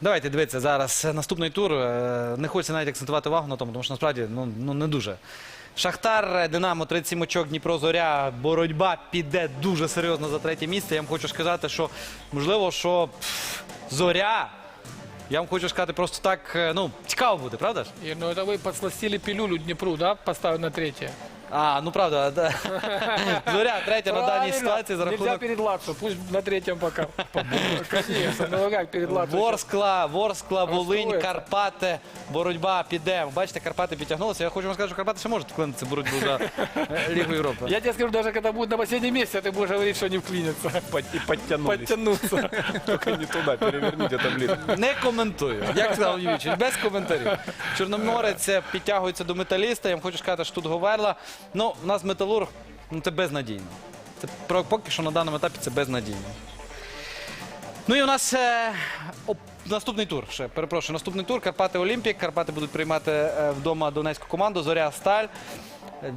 Давайте дивіться зараз наступний тур. Е, Не хочеться навіть акцентувати увагу на тому, тому що насправді ну, ну не дуже. Шахтар, Динамо, 37 очок, Дніпро, Зоря. Боротьба піде дуже серйозно за третє місце. Я вам хочу сказати, що можливо, що пф, Зоря. Я вам хочу сказати, просто так, е, ну, цікаво буде, правда ж? Ну это вы подсластили пилюлю Днепру, да, поставив на третье. А, ну правда, да. Зоря третя на даній ситуації за Нельзя рахунок перед Лацо, пусть на третьем пока. Конечно, ну как перед Лацо. Ворскла, Ворскла, Волинь, Карпати. Боротьба піде. Бачите, Карпати підтягнулися. Я хочу вам сказати, що Карпати ще можуть вклинитися в боротьбу за е, Лігу Європи. Я тебе скажу, даже когда будет на последнем месте, ты будешь говорить, что не вклинится. И подтянулись. Подтянуться. Только не туда, переверните таблицу. Не коментую. Як сказав Юрійович, без коментарів. Чорноморець е, підтягується до металіста. Я вам хочу сказати, що тут Говерла. Ну, у нас металург, ну це безнадійно. Це поки що на даному етапі це безнадійно. Ну і у нас е, оп- наступний тур. Ще перепрошую, наступний тур. Карпати Олімпік. Карпати будуть приймати е, вдома донецьку команду. Зоря Сталь.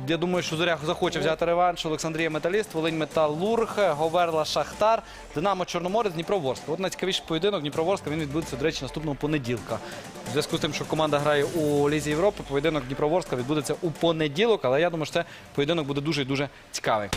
Я думаю, що Зоря захоче взяти реванш. Олександрія Металіст, Волинь Металург, Говерла Шахтар, Динамо Чорноморець, Дніпро Ворскла. От найцікавіший поєдинок Дніпро він відбудеться, до речі, наступного понеділка. В зв'язку з тим, що команда грає у Лізі Європи, поєдинок Дніпроворська відбудеться у понеділок, але я думаю, що це поєдинок буде дуже і дуже цікавий.